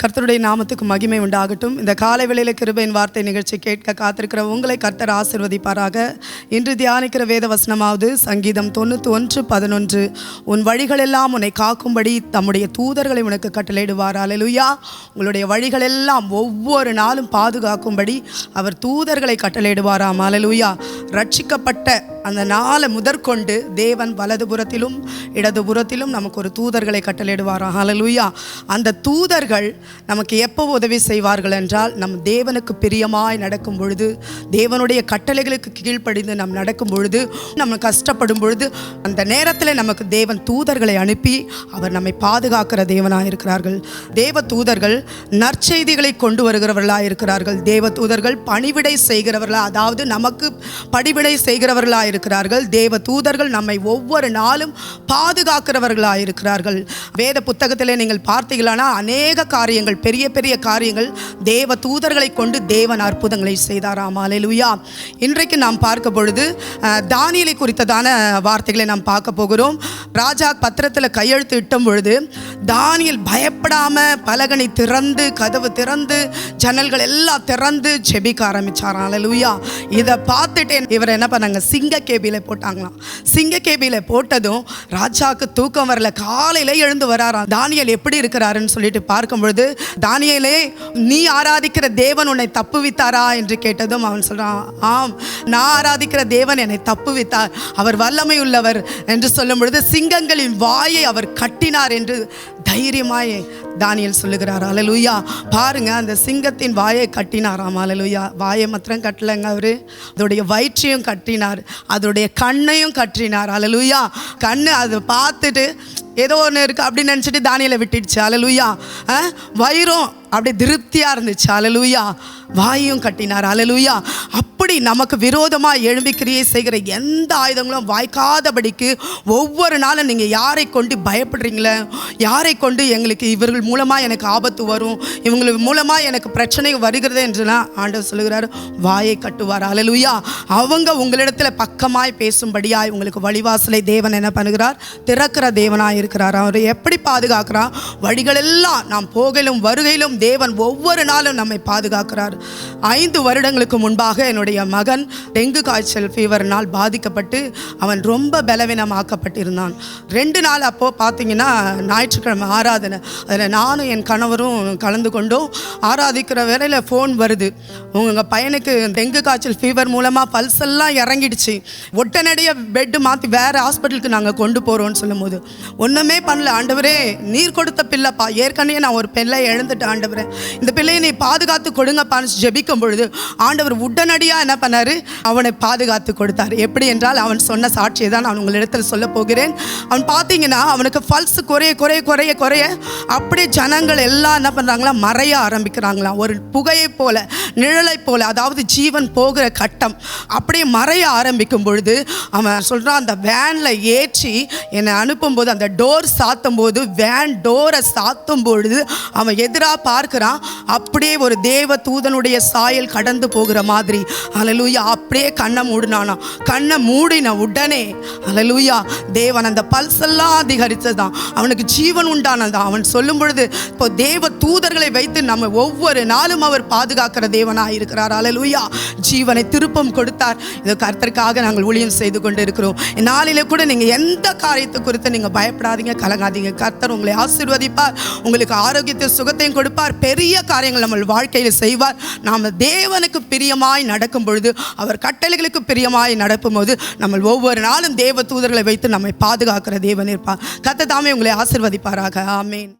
கர்த்தருடைய நாமத்துக்கு மகிமை உண்டாகட்டும். இந்த காலை வேளையில் கிருபையின் வார்த்தை நிகழ்ச்சி கேட்க காத்திருக்கிற உங்களை கர்த்தர் ஆசிர்வதிப்பாராக. இன்று தியானிக்கிற வேத வசனமாவது சங்கீதம் தொண்ணூற்றி ஒன்று பதினொன்று. உன் வழிகளெல்லாம் உன்னை காக்கும்படி தம்முடைய தூதர்களை உனக்கு கட்டளையிடுவார். அலலுயா உங்களுடைய வழிகளெல்லாம் ஒவ்வொரு நாளும் பாதுகாக்கும்படி அவர் தூதர்களை கட்டளையிடுவாராம். அலலுயா ரட்சிக்கப்பட்ட அந்த நாளை முதற்கொண்டு தேவன் வலதுபுறத்திலும் இடதுபுறத்திலும் நமக்கு ஒரு தூதர்களை கட்டளையிடுவாராம். ஹலலுயா அந்த தூதர்கள் நமக்கு எப்போ உதவி செய்வார்கள் என்றால் நம் தேவனுக்கு பிரியமாய் நடக்கும் பொழுது தேவனுடைய கட்டளைகளுக்கு கீழ்ப்படிந்து நாம் நடக்கும் பொழுது நம்ம கஷ்டப்படும் பொழுது அந்த நேரத்தில் நமக்கு தேவன் தூதர்களை அனுப்பி அவர் நம்மை பாதுகாக்கிற தேவனாக இருக்கிறார்கள். தேவ தூதர்கள் நற்செய்திகளை கொண்டு வருகிறவர்களாக இருக்கிறார்கள். தேவ தூதர்கள் பணிவிடை செய்கிறவர்களா அதாவது நமக்கு படிவிடை செய்கிறவர்களாக இருக்கிறார்கள். தேவ தூதர்கள் நம்மை ஒவ்வொரு நாளும் பாதுகாக்கிறவர்களாக இருக்கிறார்கள் வேத புத்தகத்திலே நீங்கள் பார்த்தீங்களானா அநேக காரியங்கள் பெரிய பெரிய காரியங்கள் தேவ தூதர்களை கொண்டு தேவன் அற்புதங்களை செய்தாராம். அலையிலுயா இன்றைக்கு நாம் பார்க்க பொழுது தானியலை குறித்ததான வார்த்தைகளை நாம் பார்க்க போகிறோம். ராஜா பத்திரத்தில் கையெழுத்து இட்டும் பொழுது தானியல் பயப்படாமல் பலகனை திறந்து கதவு திறந்து ஜன்னல்கள் எல்லாம் திறந்து செபிக்க ஆரம்பிச்சாராம். அலையிலுயா இதை பார்த்துட்டு இவர் என்ன பண்ணாங்க? சிங்க கேபியில போட்டாங்களாம். சிங்கக்கேபியில் போட்டதும் ராஜாவுக்கு தூக்கம் வரல. காலையில் எழுந்து வராராம். தானியல் எப்படி இருக்கிறாருன்னு சொல்லிட்டு பார்க்கும் பொழுது தானியலே நீ ஆராதிக்கிற தேவன் உன்னை தப்புவித்தாரா? என்று கேட்டதும் அவன் சொல்கிறான் ஆம் நான் ஆராதிக்கிற தேவன் என்னை தப்புவித்தார். அவர் வல்லமை உள்ளவர் என்று சொல்லும் பொழுது சிங்கங்களின் வாயை அவர் கட்டினார் என்று தைரியமாய் தானியல் சொல்லுகிறார். அலலுயா பாருங்க அந்த சிங்கத்தின் வாயை கட்டினாராம். அலலுயா வாயை மாத்திரம் கட்டலைங்க அவரு. அதோடைய வயிற்றையும் கட்டினார். அதோடைய கண்ணையும் கட்டினார் அலலுயா கண்ணு அது பார்த்துட்டு ஏதோ ஒன்று இருக்குது அப்படின்னு நினச்சிட்டு தானியலை விட்டுடுச்சு. அலலுயா வயிறும் அப்படியே திருப்தியாக இருந்துச்சு. அலலுயா வாயும் கட்டினார். அலலுயா அப்படி நமக்கு விரோதமாக எழும்பி கிரியை செய்கிற எந்த ஆயுதங்களும் வாய்க்காதபடிக்கு ஒவ்வொரு நாளும் நீங்கள் யாரை கொண்டு பயப்படுறீங்களே? யாரை கொண்டு எங்களுக்கு இவர்கள் மூலமாக எனக்கு ஆபத்து வரும்? இவங்க மூலமாக எனக்கு பிரச்சனை வருகிறது என்றுலாம் ஆண்டவர் சொல்லுகிறார். வாயை கட்டுவார். அலலுயா அவங்க உங்களிடத்தில் பக்கமாய் பேசும்படியாய் உங்களுக்கு வழிவாசலை தேவன் என்ன பண்ணுகிறார்? திறக்கிற தேவனாயிருக்கு இருக்கிறார் அவர் எப்படி பாதுகாக்கிறார்? வழிகளெல்லாம் நாம் போகையிலும் வருகையிலும் தேவன் ஒவ்வொரு நாளும் நம்மை பாதுகாக்கிறார். ஐந்து வருடங்களுக்கு முன்பாக என்னுடைய மகன் டெங்கு காய்ச்சல் ஃபீவர்னால் பாதிக்கப்பட்டு அவன் ரொம்ப பலவீனமாக்கப்பட்டிருந்தான். ரெண்டு நாள் அப்போது பார்த்தீங்கன்னா ஞாயிற்றுக்கிழமை ஆராதனை. அதில் நானும் என் கணவரும் கலந்து கொண்டோம். ஆராதிக்கிற வேலையில் ஃபோன் வருது. உங்கள் பையனுக்கு டெங்கு காய்ச்சல் ஃபீவர் மூலமாக பல்ஸ் எல்லாம் இறங்கிடுச்சு. உடனடியாக பெட்டு மாற்றி வேறு ஹாஸ்பிட்டலுக்கு நாங்கள் கொண்டு போகிறோம்னு சொல்லும்போது ஒன்றுமே பண்ணல. ஆண்டவரே நீர் கொடுத்த பிள்ளைப்பா. ஏற்கனவே நான் ஒரு பிள்ளை எழுந்துட்டேன் ஆண்டவரே. இந்த பிள்ளையை நீ பாதுகாத்து கொடுங்கப்பான்னு ஜெபிக்கும் பொழுது ஆண்டவர் உடனடியாக என்ன பண்ணாரு? அவனை பாதுகாத்து கொடுத்தார். எப்படி என்றால் அவன் சொன்ன சாட்சியை தான் நான் உங்களிடத்தில் சொல்ல போகிறேன். அவன் பார்த்தீங்கன்னா அவனுக்கு பல்ஸ் குறைய குறைய குறைய குறைய அப்படியே ஜனங்கள் எல்லாம் என்ன பண்ணுறாங்களா மறைய ஆரம்பிக்கிறாங்களாம். ஒரு புகையை போல நிழலை போல அதாவது ஜீவன் போகிற கட்டம். அப்படியே மறைய ஆரம்பிக்கும் பொழுது அவன் சொல்கிறான் அந்த வேனில் ஏற்றி என்னை அனுப்பும்போது அந்த டோர் சாத்தும் போது வேன் டோரை சாத்தும் பொழுது அவன் எதிராக பார்க்குறான். அப்படியே ஒரு தேவ தூதனுடைய சாயல் கடந்து போகிற மாதிரி. அலலூயா அப்படியே கண்ணை மூடினானா. கண்ணை மூடின உடனே அலலூயா தேவன் அந்த பல்ஸ் எல்லாம் அதிகரித்ததான். அவனுக்கு ஜீவன் உண்டானதான். அவன் சொல்லும் பொழுது இப்போ தேவ தூதர்களை வைத்து நம்ம ஒவ்வொரு நாளும் அவர் பாதுகாக்கிற தேவனாக இருக்கிறார். அலலூயா ஜீவனை திருப்பம் கொடுத்தார். இது கர்த்தருக்காக நாங்கள் ஊழியம் செய்து கொண்டு இருக்கிறோம் நாளிலே கூட நீங்கள் எந்த காரியத்தை குறித்து நீங்கள் பயப்படாதீங்க கலங்காதீங்க. கர்த்தர் உங்களை ஆசீர்வதிப்பார். உங்களுக்கு ஆரோக்கியத்தை சுகத்தையும் கொடுப்பார். பெரிய காரியங்கள் நம்ம வாழ்க்கையில் செய்வார். நாம் தேவனுக்கு பிரியமாய் நடக்கும் பொழுது அவர் கட்டளைகளுக்கு பிரியமாய் நடக்கும்போது நம்ம ஒவ்வொரு நாளும் தேவ தூதர்களை வைத்து நம்மை பாதுகாக்கிற தேவன் இருப்பார். கத்த தாமே உங்களை ஆசிர்வதிப்பாராக. ஆமேன்